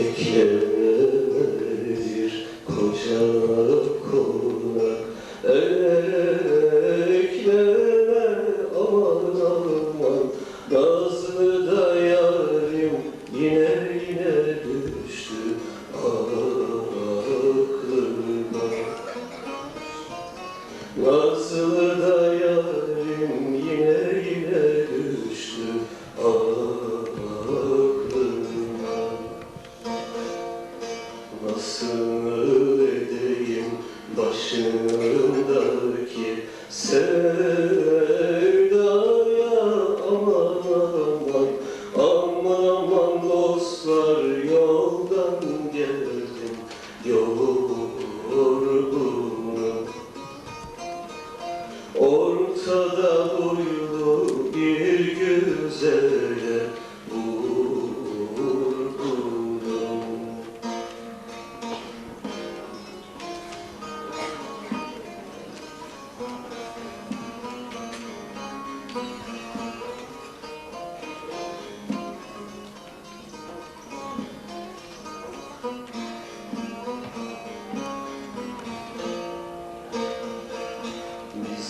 Eklemedir koca sevdaya aman aman Aman dostlar yoldan geldim yorgunum Ortada boylu bir güzele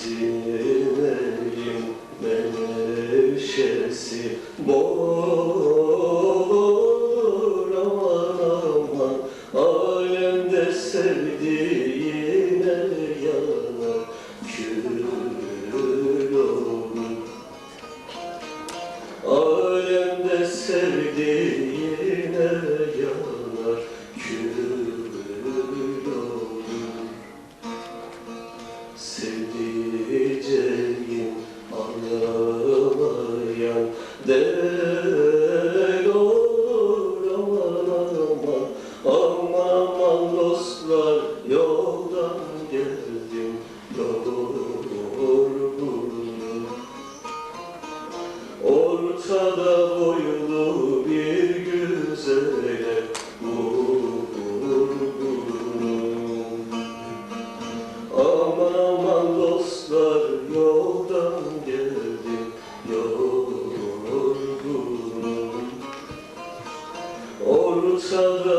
Evin menevşesi bol aman aman. Alemde olur. Alemde sevdiğine yanar kül olur. Sevdiceğim del olur aman aman Aman aman dostlar yoldan geldim yorgunum Ortada boyu Sandra